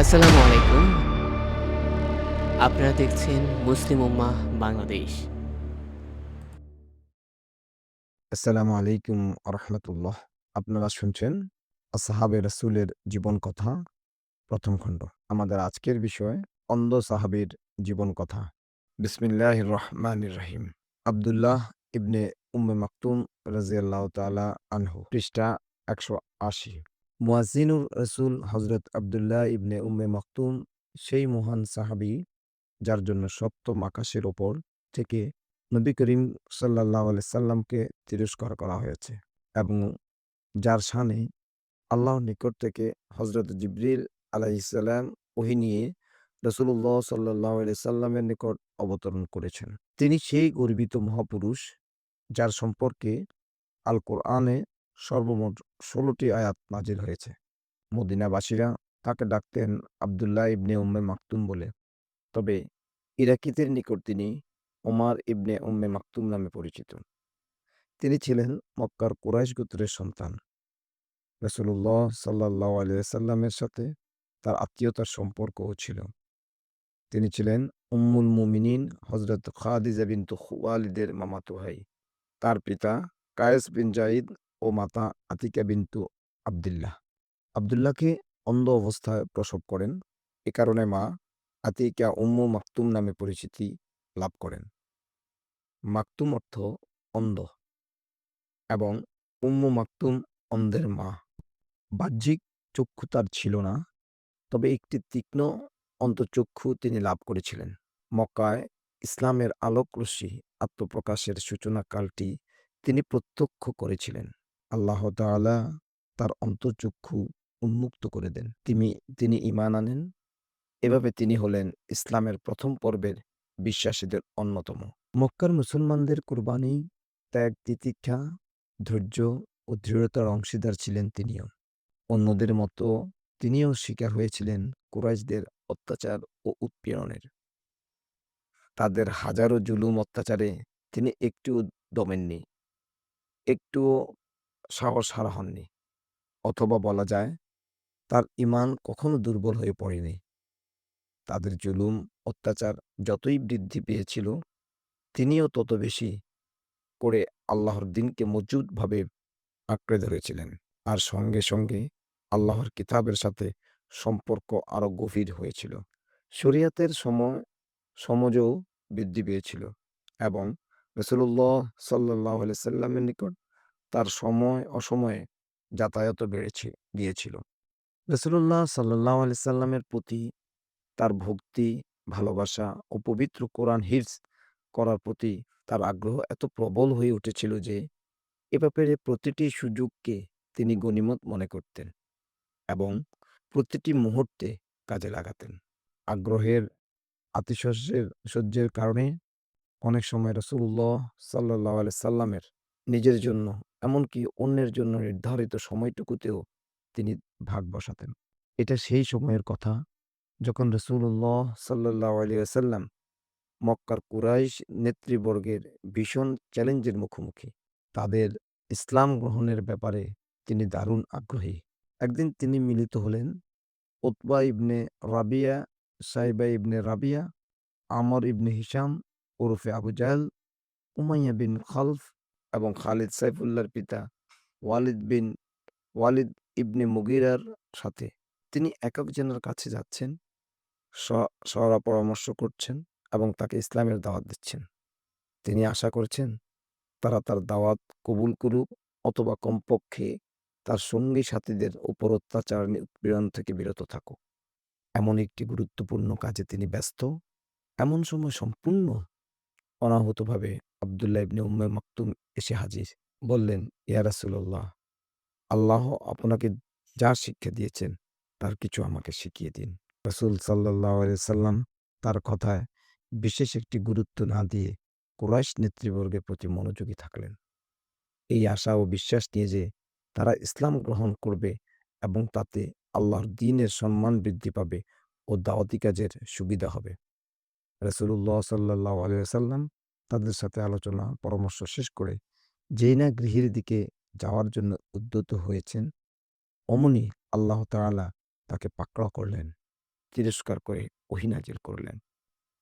আসসালামু আলাইকুম। আপনারা দেখছেন মুসলিম উম্মাহ বাংলাদেশ। আসসালামু আলাইকুম রহমতুল্লাহ আপনারা শুনছেন সাহাবে রসুলের জীবন কথা, প্রথম খণ্ড। আমাদের আজকের বিষয়, অন্ধ সাহাবের জীবন কথা। বিসমিল্লাহ রহমান রহিম। আবদুল্লাহ ইবনে উম্মে মাকতুম রাজিয়াল্লাহ তালা আনহু, পৃষ্ঠা একশো আশি। মুয়াজিনুর রসুল হজরত আবদুল্লাহ ইবনে উম্মে মাকতুম, সেই মহান সাহাবি, যার জন্য সপ্তম আকাশের ওপর থেকে নবী করিম সাল্লাহ সাল্লামকে তিরস্কার করা হয়েছে এবং যার শানে আল্লাহর নিকট থেকে হজরত জিবরিল আলাইসাল্লাম ওহি নিয়ে রসুল্লাহ সাল্লাহ সাল্লামের নিকট অবতরণ করেছেন। তিনি সেই গর্বিত মহাপুরুষ, যার সম্পর্কে আল কোরআনে সর্বমোট ষোলোটি আয়াত নাজিল হয়েছে। মদিনাবাসীরা তাকে ডাকতেন আবদুল্লাহ ইবনে উম্মে মাকতুম বলে। তবে ইরাকিদের নিকট তিনি ওমার ইবনে উম্মে মাকতুম নামে পরিচিত। তিনি ছিলেন মক্কার কুরাইশ গোত্রের সন্তান। রসুল্লাহ সাল্লাহ আলিয়াল্লামের সাথে তার আত্মীয়তার সম্পর্কও ছিল। তিনি ছিলেন উম্মুল মুমিনিন হজরত খাদিজা বিন্তু খুয়ালিদের মামাতো ভাই। তার পিতা কায়েস বিন জাইদ ও মাতা আতিকা বিন্তু আবদুল্লাহ। আবদুল্লাহকে অন্ধ অবস্থায় প্রসব করেন। এ কারণে মা আতিকা উম্মু মাকতুম নামে পরিচিতি লাভ করেন। মাকতুম অর্থ অন্ধ এবং উম্মু মাকতুম অন্ধের মা। বাহ্যিক চক্ষু তার ছিল না, তবে একটি তীক্ষ্ণ অন্তচক্ষু তিনি লাভ করেছিলেন। মক্কায় ইসলামের আলোক রশ্মি আত্মপ্রকাশের সূচনাকালটি তিনি প্রত্যক্ষ করেছিলেন। আল্লাহ তাআলা তার অন্তর্চক্ষু উন্মুক্ত করে দেন। তিনি তিনি ইমান আনেন। এভাবে তিনি হলেন ইসলামের প্রথম পর্বের বিশ্বাসীদের অন্যতম। মক্কার মুসলমানদের কোরবানি, ত্যাগ, তিতিক্ষা, ধৈর্য ও দৃঢ়তার অংশীদার ছিলেন তিনিও। অন্যদের মতো তিনিও শিকার হয়েছিলেন কুরাইশদের অত্যাচার ও উৎপীড়নের। তাদের হাজারো জুলুম অত্যাচারে তিনি একটুও দমেননি। একটুও সাহস হারা হননি। অথবা বলা যায়, তার ইমান কখনো দুর্বল হয়ে পড়েনি। তাদের জুলুম, অত্যাচার যতই বৃদ্ধি পেয়েছিল, তিনিও তত বেশি করে আল্লাহর দিনকে মজুদভাবে আঁকড়ে ধরেছিলেন। আর সঙ্গে সঙ্গে আল্লাহর কিতাবের সাথে সম্পর্ক আরও গভীর হয়েছিল। শরিয়াতের সময়, সমাজও বৃদ্ধি পেয়েছিল এবং রসুল্লাহ সাল্লাহ সাল্লামের নিকট তার সময় অসময়ে যাতায়াত বেড়েছে, গিয়েছিল। রসুল্লাহ সাল্লাহ আলি সাল্লামের প্রতি তার ভক্তি, ভালোবাসা ও পবিত্র কোরআন হিফজ করার প্রতি তার আগ্রহ এত প্রবল হয়ে উঠেছিল যে, এ ব্যাপারে প্রতিটি সুযোগকে তিনি গণিমত মনে করতেন এবং প্রতিটি মুহূর্তে কাজে লাগাতেন। আগ্রহের আতিশস্যের সহ্যের কারণে অনেক সময় রসুল্লাহ সাল্লাহ সাল্লামের নিজের জন্য এমনকি অন্যের জন্য নির্ধারিত সময়টুকুতেও তিনি ভাগ বসাতেন। এটা সেই সময়ের কথা যখন রসুল্লাহ সাল্লাহ আলিয়াল্লাম মক্কার কুরাইশ নেতৃবর্গের ভীষণ চ্যালেঞ্জের মুখোমুখি। তাদের ইসলাম গ্রহণের ব্যাপারে তিনি দারুণ আগ্রহী। একদিন তিনি মিলিত হলেন উতবা ইবনে রাবিয়া, সাইবা ইবনে রাবিয়া, আমর ইবনে হিসাম ওরফে আবু জাহেল, উমাইয়া বিন খালফ এবং খালিদ সাইফুল্লাহর পিতা ওয়ালিদ বিন, ওয়ালিদ ইবনে মুগিরার সাথে তিনি একক জনের কাছে যাচ্ছেন সরা পরামর্শ করছেন এবং তাকে ইসলামের দাওয়াত দিচ্ছেন। তিনি আশা করছেন তারা তার দাওয়াত কবুল করুক অথবা কমপক্ষে তার সঙ্গী সাথীদের উপর অত্যাচার, নিপীড়ন থেকে বিরত থাকুক। এমন একটি গুরুত্বপূর্ণ কাজে তিনি ব্যস্ত। এমন সময় সম্পূর্ণ অনাহতভাবে আবদুল্লাহ ইবনে উম্মে মাকতুম এসে হাজির। বললেন, ইয়া রাসূলুল্লাহ, আল্লাহ আপনাকে যা শিক্ষা দিয়েছেন, তার কিছু আমাকে শিখিয়ে দিন। রাসূল আলাইহি সাল্লাম তার কথায় বিশেষ একটি গুরুত্ব না দিয়ে কুরাইশ নেতৃবর্গের প্রতি মনোযোগী থাকলেন। এই আশা ও বিশ্বাস নিয়ে যে তারা ইসলাম গ্রহণ করবে এবং তাতে আল্লাহর দিনের সম্মান বৃদ্ধি পাবে ও দাওয়াতি কাজের সুবিধা হবে। রসুল্লাহ সাল্লাহ আলিয়াল্লাম তাদের সাথে আলোচনা, পরামর্শ শেষ করে যেই না গৃহের দিকে যাওয়ার জন্য উদ্যত হয়েছেন, অমনি আল্লাহ তাআলা তাকে পাকড়া করলেন, তিরস্কার করে ওহী নাজিল করলেন।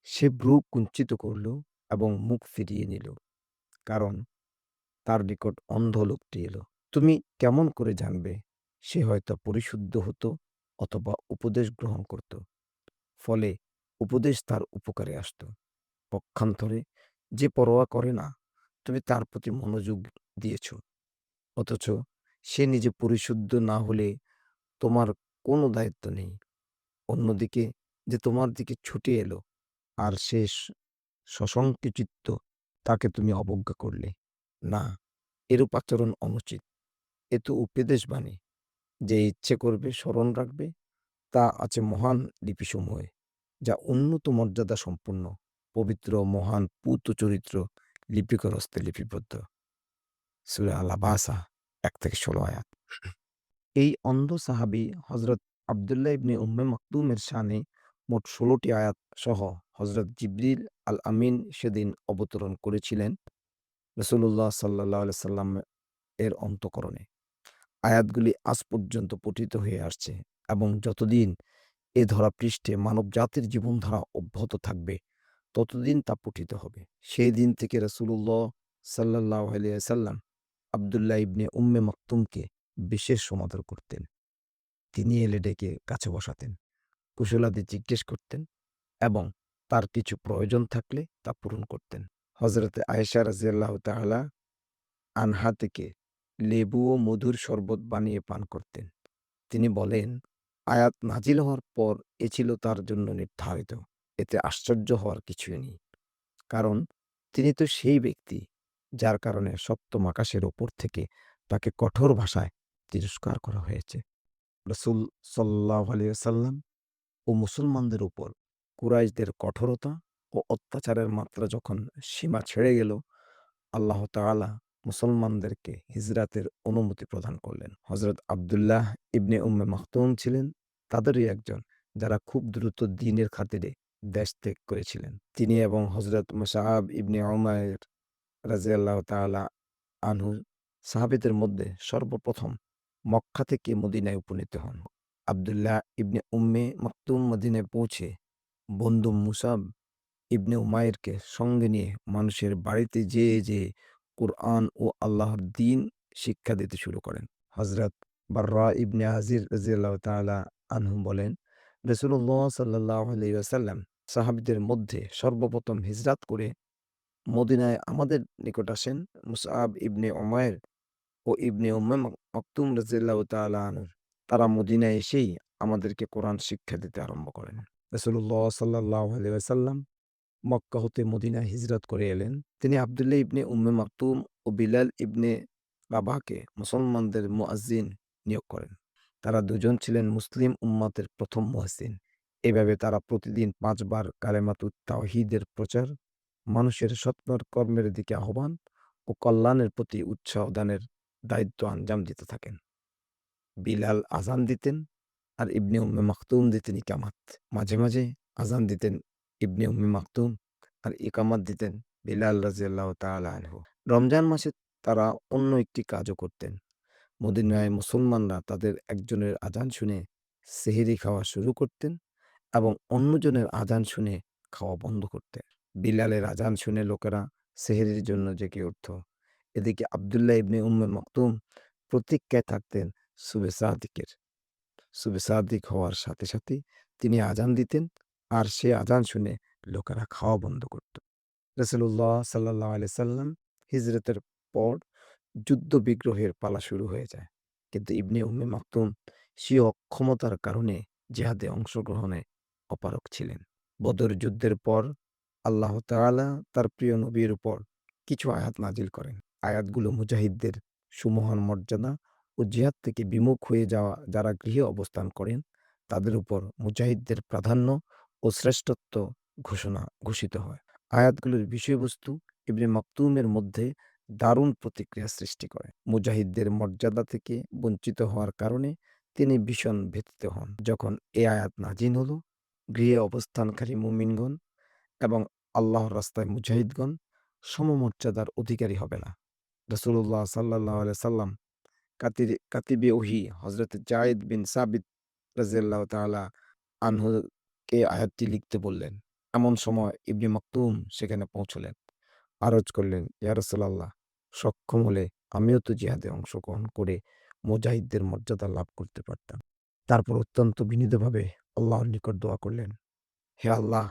সে ভ্রু কুঞ্চিত করল এবং মুখ ফিরিয়ে নিল। কারণ তার নিকট অন্ধ লোকটি এলো। তুমি কেমন করে জানবে? সে হয়তো পরিশুদ্ধ হতো অথবা উপদেশ গ্রহণ করত। ফলে উপদেশ তার উপকারে আসত। পক্ষান্তরে যে পরোয়া করে না, তুমি তার প্রতি মনোযোগ দিয়েছ। অথচ সে নিজে পরিশুদ্ধ না হলে তোমার কোনো দায়িত্ব নেই। অন্যদিকে যে তোমার দিকে ছুটে এলো আর সে সশঙ্কচিত্ত তাকে তুমি অবজ্ঞা করলে। না, এরূপ আচরণ অনুচিত। এ তো উপদেশবাণী। যে ইচ্ছে করবে স্মরণ রাখবে তা আছে মহান লিপিসমূহে, যা উন্নত মর্যাদা সম্পন্ন, পবিত্র মহান পুত চরিত্র লিপিকর হস্তে লিপিবদ্ধ। সূরা আল-আবাসা ১-১৬ আয়াত। এই অন্ধ সাহাবী হজরত আব্দুল্লাহ ইবনে উম্মে মাকতুমের শানে মোট ষোলোটি আয়াত সহ হজরত জিবরিল আল আমিন সেদিন অবতরণ করেছিলেন রসুল্লাহ আলাইহি সাল্লাম এর অন্তঃকরণে। আয়াতগুলি আজ পর্যন্ত পঠিত হয়ে আসছে এবং যতদিন এ ধরা পৃষ্ঠে মানব জাতির জীবনধারা অব্যাহত থাকবে, ততদিন তা পঠিত হবে। সেই দিন থেকে রাসূলুল্লাহ সাল্লাল্লাহু আলাইহি ওয়াসাল্লাম আব্দুল্লাহ ইবনে উম্মে মাকতুমকে বিশেষ সমাদর করতেন। তিনি এলে ডেকে কাছে বসাতেন, কুশলাদি জিজ্ঞেস করতেন এবং তার কিছু প্রয়োজন থাকলে তা পূরণ করতেন। হযরতে আয়েশা রাদিয়াল্লাহু তাআলা আনহা থেকে লেবু ও মধুর শরবত বানিয়ে পান করতেন। তিনি বলেন, আয়াত নাজিল হওয়ার পর এ ছিল তার জন্য নির্ধারিত। এতে আশ্চর্য হওয়ার কিছুই নেই। কারণ তিনি তো সেই ব্যক্তি, যার কারণে সপ্তম আকাশের ওপর থেকে তাকে কঠোর ভাষায় তিরস্কার করা হয়েছে। রাসূল সাল্লাল্লাহু আলাইহি ওয়াসাল্লাম ও মুসলমানদের উপর কুরাইশদের কঠোরতা ও অত্যাচারের মাত্রা যখন সীমা ছেড়ে গেল, আল্লাহ তাআলা মুসলমানদেরকে হিজরাতের অনুমতি প্রদান করলেন। হজরত আব্দুল্লাহ ইবনে উম্মে মাকতুম ছিলেন তাদেরই একজন, যারা খুব দ্রুত দিনের খাতিরে দেশ ত্যাগ করেছিলেন। তিনি এবং হজরত মুসআব ইবনে উমাইর রাদিয়াল্লাহু তাআলা আনহু সাহাবীদের মধ্যে সর্বপ্রথম মক্কা থেকে মদিনায় উপনীত হন। আব্দুল্লাহ ইবনে উম্মে মাকতুম মদিনায় পৌঁছে বন্ধু মুসাব ইবনে উমাইরকে সঙ্গে নিয়ে মানুষের বাড়িতে যেয়ে, যেয়ে কুরআন ও আল্লাহর দিন শিক্ষা দিতে শুরু করেন। হজরত বাররা ইবনে আজির রাদিয়াল্লাহু তাআলা আনহু বলেন, রাসূলুল্লাহ সাল্লাল্লাহু আলাইহি ওয়াসাল্লাম সাহাবীদের মধ্যে সর্বপ্রথম হিজরাত করে মদিনায় আমাদের নিকট আসেন মুসআব ইবনে উমাইর ও ইবনে মাক, মাকতুম রাদিয়াল্লাহু তারা মদিনায় এসেই আমাদেরকে কোরআন শিক্ষা দিতে আরম্ভ করেন। রাসূলুল্লাহ সাল্লাল্লাহু আলাইহি মক্কা হতে মদিনায় হিজরত করে এলেন। তিনি আব্দুল্লাহ ইবনে উম্মে মাকতুম ও বিলাল ইবনে রাবাহকে মুসলমানদের মুয়াজ্জিন নিয়োগ করেন। তারা দুজন ছিলেন মুসলিম উম্মতের প্রথম মুয়াজ্জিন। এভাবে তারা প্রতিদিন ৫ বার কালেমাতুত তাওহীদের প্রচার, মানুষের সৎ কর্মের দিকে আহ্বান ও কল্যাণের প্রতি উৎসাহ দানের দায়িত্ব আঞ্জাম দিতে থাকেন। বিলাল আজান দিতেন আর ইবনে উম্মে মাকতুম দিতেন ইকামাত। মাঝে, মাঝে আজান দিতেন ইবনে উম্মে মাকতুম আর ইকামাত দিতেন বিলাল রাদিয়াল্লাহু তাআলা আনহু। রমজান মাসে তারা অন্য একটি কাজও করতেন। মদিনায় মুসলমানরা তাদের একজনের আজান শুনে সেহরি খাওয়া শুরু করতেন এবং অন্যজনের আজান শুনে খাওয়া বন্ধ করতেন। বিলালের আজান শুনে লোকেরা সেহরির জন্য জেগে উঠত। এদিকে আব্দুল্লাহ ইবনে উম্মে মাকতুম প্রতীক্ষায় থাকতেন সুবে সাদিকের। সুবে হওয়ার সাথে, সাথে তিনি আজান দিতেন আর সে আজান শুনে লোকেরা খাওয়া বন্ধ করত। রাসূলুল্লাহ সাল্লাল্লাহু আলাইহি সাল্লাম হিজরতের পর যুদ্ধ বিগ্রহের পালা শুরু হয়ে যায়। কিন্তু ইবনে উম্মে মাকতুম সে অক্ষমতার কারণে জেহাদে অংশগ্রহণে অপারগ ছিলেন। বদর যুদ্ধের পর আল্লাহ তাআলা তার প্রিয় নবীর উপর কিছু আয়াত নাজিল করেন। আয়াতগুলো মুজাহিদদের সুমহান মর্যাদা ও জিহাদ থেকে বিমুখ হয়ে যাওয়া যারা গৃহে অবস্থান করেন, তাদের উপর মুজাহিদদের প্রাধান্য ও শ্রেষ্ঠত্ব ঘোষণা ঘোষিত হয়। আয়াতগুলোর বিষয়বস্তু ইবনে মাকতুমের মধ্যে দারুণ প্রতিক্রিয়া সৃষ্টি করে। মুজাহিদদের মর্যাদা থেকে বঞ্চিত হওয়ার কারণে তিনি ভীষণ ব্যথিত হন। যখন এ আয়াত নাজিল হলো, গৃহে অবস্থানকারী মুমিনগণ এবং আল্লাহর রাস্তায় মুজাহিদগণ সমমর্যাদার অধিকারী হবে না। রাসূলুল্লাহ সাল্লাল্লাহু আলাইহি সাল্লাম কাতিরে কাতিবে ওহী হযরত যায়েদ বিন সাবিত রাদিয়াল্লাহু তাআলা আনহু কে আয়াতটি লিখতে বললেন। এমন সময় ইবনে মাকতুম সেখানে পৌঁছলেন। আরজ করলেন, ইয়া রাসূলাল্লাহ সক্ষম হলে আমিও তো জিহাদে অংশগ্রহণ করে মুজাহিদদের মর্যাদা লাভ করতে পারতাম। তারপর অত্যন্ত বিনীতভাবে আল্লাহর নিকট দোয়া করলেন, হে আল্লাহ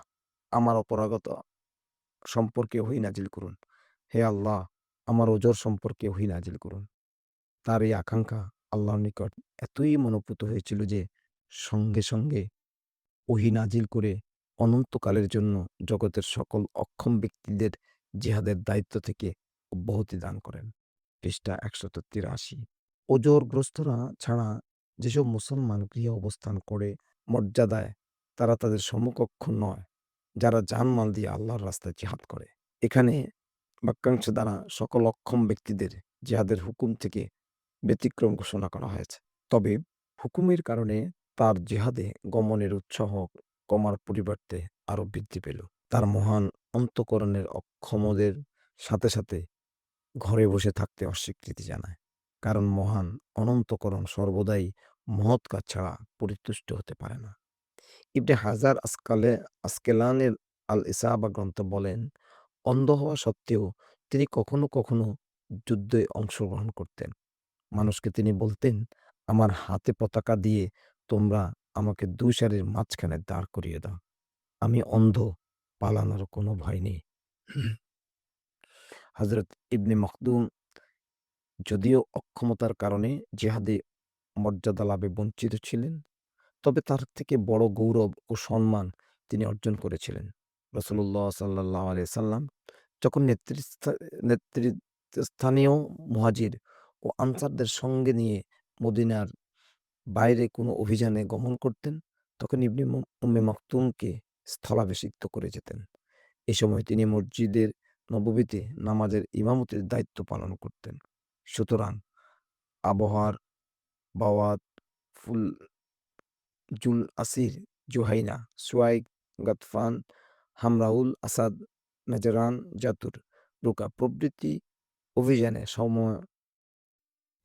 আমার অপরাগত সম্পর্কে ওহী নাজিল করুন। হে আল্লাহ আমার ওজর সম্পর্কে ওহী নাজিল করুন। তার এই আকাঙ্ক্ষা আল্লাহর নিকট এতই মনোপুত হয়েছিল যে সঙ্গে, সঙ্গে ওহী নাজিল করে অনন্তকালের জন্য জগতের সকল অক্ষম ব্যক্তিদের জিহাদের দায়িত্ব থেকে অব্যাহতি দান করেন। পৃষ্ঠা একশত তিরাশি ওজোরগ্রস্তরা ছাড়া যেসব মুসলমান গৃহে অবস্থান করে মর্যাদায় তারা তাদের সমকক্ষ নয়, যারা জানমাল দিয়ে আল্লাহর রাস্তায় জিহাদ করে। এখানে বাক্যাংশ দ্বারা সকল অক্ষম ব্যক্তিদের জিহাদের হুকুম থেকে ব্যতিক্রম ঘোষণা করা হয়েছে। তবে হুকুমের কারণে তার জিহাদে গমনের উৎসাহ কমার পরিবর্তে আরও বৃদ্ধি পেল। তার মহান অন্তঃকরণের অক্ষমদের সাথে, সাথে ঘরে বসে থাকতে অস্বীকৃতি জানায়। কারণ মহান অনন্তকরণ সর্বদাই মহৎ কাজ ছাড়া পরিতুষ্ট হতে পারে না। ইবনে হাজার আসকালে আসকেলানের আল ইসাবা গ্রন্থ বলেন, অন্ধ হওয়া সত্ত্বেও তিনি কখনো, কখনো যুদ্ধে অংশগ্রহণ করতেন। মানুষকে তিনি বলতেন, আমার হাতে পতাকা দিয়ে তোমরা আমাকে দুই সারির মাঝখানে দাঁড় করিয়ে দাও। আমি অন্ধ, পালানোর কোনো ভয় নেই। হযরত ইবনে মখদুম যদিও অক্ষমতার কারণে জিহাদে মর্যাদা লাভে বঞ্চিত ছিলেন, তবে তার থেকে বড় গৌরব ও সম্মান তিনি অর্জন করেছিলেন। রাসূলুল্লাহ সাল্লাল্লাহু আলাইহি ওয়াসাল্লাম যখন নেতৃস্থা নেতৃস্থানীয় মুহাজির ও আনসারদের সঙ্গে নিয়ে মদিনার বাইরে কোনো অভিযানে গমন করতেন, তখন ইবনে উম্মে মাকতুমকে স্থলাভিষিক্ত করে যেতেন। এ সময় তিনি মসজিদের নববীতে নামাজের ইমামতির দায়িত্ব পালন করতেন। সুতরাং আবহার, বাওয়াত, ফুল জুল আসির, জুহাইনা, সুয়াইগ, গাতফান, হামরাউল আসাদ, নেজরান, জাতুর, রুকা প্রভৃতি অভিযানে সময়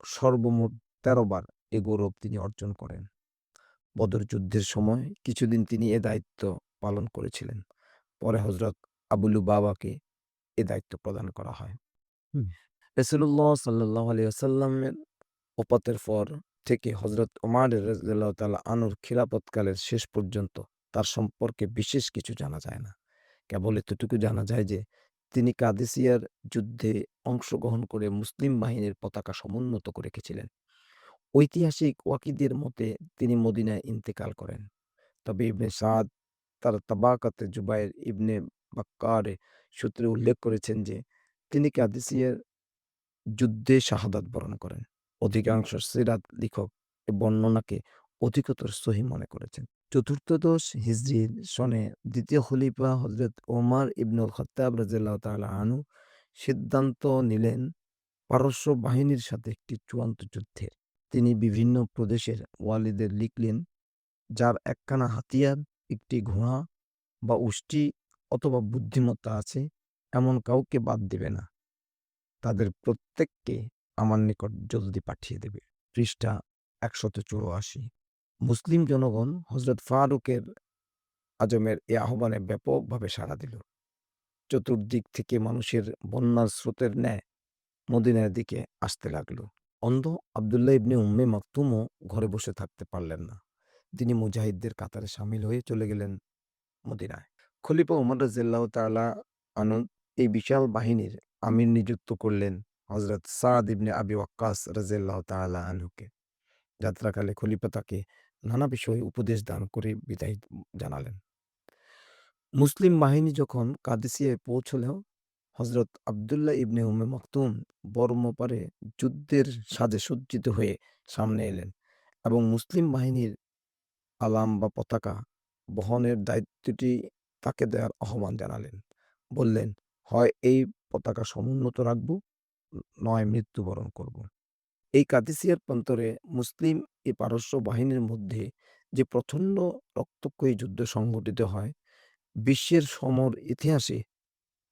সর্বমোট ১৩ বার এ গৌরব তিনি অর্জন করেন। বদর যুদ্ধের সময় কিছুদিন তিনি এ দায়িত্ব পালন করেছিলেন। পরে হজরত আবুলু বাবাকে এ দায়িত্ব প্রদান করা হয়। হুম। রাসূলুল্লাহ সাল্লাল্লাহু আলাইহি ওয়াসাল্লামের ওফাতের পর থেকে হযরত ওমর রাদিয়াল্লাহু তাআলা আনহুর খিলাফতকালের শেষ পর্যন্ত তার সম্পর্কে বিশেষ কিছু জানা যায় না। কেবল এতটুকু জানা যায় যে, তিনি কাদেসিয়ার যুদ্ধে অংশগ্রহণ করে মুসলিম বাহিনীর পতাকা সমুন্নত করে রেখেছিলেন। ঐতিহাসিক ওয়াকিদের মতে তিনি মদিনায় ইন্তেকাল করেন। তবে ইবনে সাদ, তার তাবাকাতে জুবাইর ইবনে বাক্কারে সূত্রে উল্লেখ করেছেন যে, তিনি কাদেসিয়ার যুদ্ধে শাহাদাত বরণ করেন। অধিকাংশ সিরাত লেখক বর্ণনাকে অধিকতর সহিহ মনে করেছেন। চতুর্থদশ হিজরি সনে দ্বিতীয় খলিফা হজরত ওমার ইবনুল খাত্তাব রাদিয়াল্লাহু তাআলা আনহু সিদ্ধান্ত নিলেন পারস্য বাহিনীর সাথে একটি চূড়ান্ত যুদ্ধের। তিনি বিভিন্ন প্রদেশের ওয়ালিদের লিখলেন, যার একখানা হাতিয়ার, একটি ঘোড়া বা উষ্টি অথবা বুদ্ধিমত্তা আছে, এমন কাউকে বাদ দেবে না। তাদের প্রত্যেককে আমার নিকট জলদি পাঠিয়ে দেবে। পৃষ্ঠা ১৮৪। মুসলিম জনগণ হজরত ফারুকের আজমের এ আহ্বানে ব্যাপকভাবে সাড়া দিল। চতুর্দিক থেকে মানুষের বন্যার স্রোতের ন্যায় মদিনার দিকে আসতে লাগল। অন্ধ আব্দুল্লাহ ইবনে উম্মে মাকতুমও ঘরে বসে থাকতে পারলেন না। তিনি মুজাহিদদের কাতারে সামিল হয়ে চলে গেলেন মদিনায়। খলিফা ওমর রাদিয়াল্লাহু তাআলা আনহু এই বিশাল বাহিনীর আমির নিযুক্ত করলেন হযরত সাদ ইবনে আবি ওয়াক্কাস রাদিয়াল্লাহু তাআলা আনহুকে। যাত্রাকালে খলিফা তাকে নানা বিষয়ে উপদেশ দান করে বিদায় জানালেন। মুসলিম বাহিনী যখন কাদেসিয়ায় পৌঁছল, হজরত আব্দুল্লাহ ইবনে উম্মে মাকতুম বর্মপারে যুদ্ধের সাজে সজ্জিত হয়ে সামনে এলেন এবং মুসলিম বাহিনীর আলাম বা পতাকা বহনের দায়িত্বটি তাকে দেওয়ার আহ্বান জানালেন। বললেন, হয় এই পতাকা সমুন্নত রাখব, নয় মৃত্যুবরণ করব। এই কাদিসিয়ার প্রান্তরে মুসলিম এ পারস্য বাহিনীর মধ্যে যে প্রচণ্ড রক্তক্ষয়ী যুদ্ধ সংঘটিত হয়, বিশ্বের সমর ইতিহাসে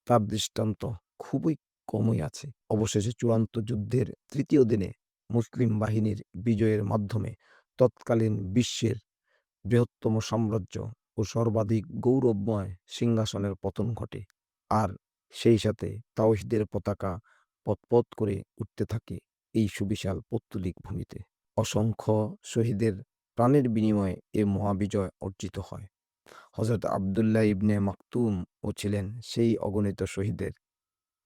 তার দৃষ্টান্ত খুবই কমই আছে। অবশেষে চূড়ান্ত যুদ্ধের তৃতীয় দিনে মুসলিম বাহিনীর বিজয়ের মাধ্যমে তৎকালীন বিশ্বের বৃহত্তম সাম্রাজ্য ও সর্বাধিক গৌরবময় সিংহাসনের পতন ঘটে আর সেই সাথে তাওহিদের পতাকা পতপত করে উঠতে থাকে এই সুবিশাল পৌত্তলিক ভূমিতে। অসংখ্য শহীদের প্রাণের বিনিময়ে এ মহাবিজয় অর্জিত হয়। হজরত আবদুল্লাহ ইবনে মাকতুম ও ছিলেন সেই অগণিত শহীদের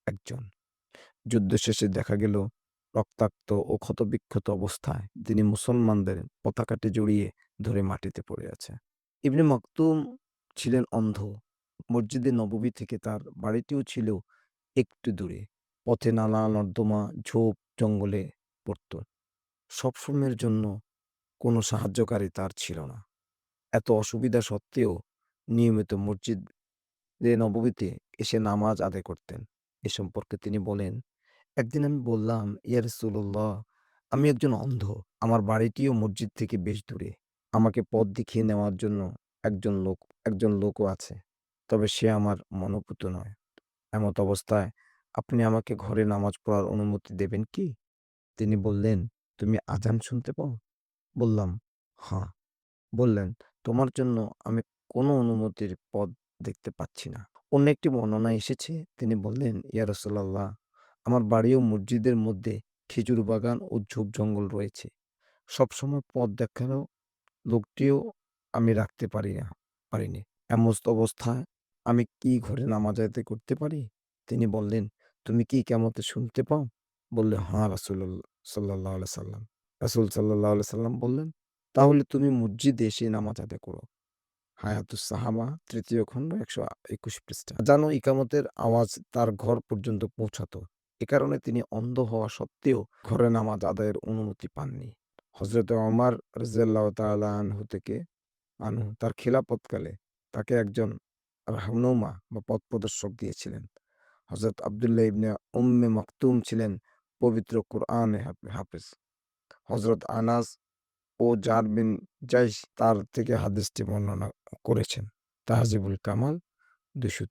একজন। যুদ্ধ শেষে দেখা গেল, রক্তাক্ত ও ক্ষতবিক্ষত অবস্থায় তিনি মুসলমানদের পতাকাটি জড়িয়ে ধরে মাটিতে পড়ে আছে। ইবনে মাকতুম ছিলেন অন্ধ। মসজিদে নববী থেকে তার বাড়িটিও ছিল একটু দূরে। পথে নালা নর্দমা, ঝোপ, জঙ্গলে পড়ত। সবসময়ের জন্য কোনো সাহায্যকারী তার ছিল না। এত অসুবিধা সত্ত্বেও নিয়মিত মসজিদে নববীতে এসে নামাজ আদায় করতেন। এ সম্পর্কে তিনি বলেন, একদিন আমি বললাম, ইয়া রাসূলুল্লাহ, আমি একজন অন্ধ। আমার বাড়িটিও মসজিদ থেকে বেশ দূরে। আমাকে পথ দেখিয়ে নেওয়ার জন্য একজন লোক, একজন লোকও আছে। তবে সে আমার মনোপুত নয়। এমত অবস্থায় আপনি আমাকে ঘরে নামাজ পড়ার অনুমতি দেবেন কি? তিনি বললেন, তুমি আজান শুনতে পাও? বললাম হ্যাঁ। বললেন, তোমার জন্য আমি কোনো অনুমতির পথ দেখতে পাচ্ছি না। অন্য একটি বর্ণনা এসেছে। তিনি বললেন, ইয়া আমার বাড়ি ও মসজিদের মধ্যে খেজুর বাগান ও ঝোপ জঙ্গল রয়েছে। সবসময় পথ দেখানো লোকটিও আমি রাখতে পারি না, পারিনি। এমস্ত অবস্থায় আমি কি ঘরে নামাজ করতে পারি? তিনি বললেন তুমি কি কেমতে শুনতে পাও? বললে হ্যাঁ রাসুল সাল্লাহ সাল্লাম। রাসুল সাল্লাহ সাল্লাম বললেন, তাহলে তুমি মসজিদে এসে নামাজ আদায় করো। হায়াতুস সাহাবা, তৃতীয় খণ্ড, একশো একুশ পৃষ্ঠা। জানো, ইকামতের আওয়াজ তার ঘর পর্যন্ত পৌঁছাতো। এ কারণে তিনি অন্ধ হওয়া সত্ত্বেও ঘরে নামাজ আদায়ের অনুমতি পাননি। হজরত অমর রাজিয়াল্লাহ আনহু থেকে, আনহু, তার খিলাফতকালে তাকে একজন রাহনুমা বা পথ প্রদর্শক দিয়েছিলেন। হজরত আবদুল্লাহ ইবনে উম্মে মকতুম ছিলেন পবিত্র কোরআন হাফেজ হজরত আনাস ও জার বিন জাইস তার থেকে হাদিসটি বর্ণনা করেছেন তাহাজিবুল কামাল দুশো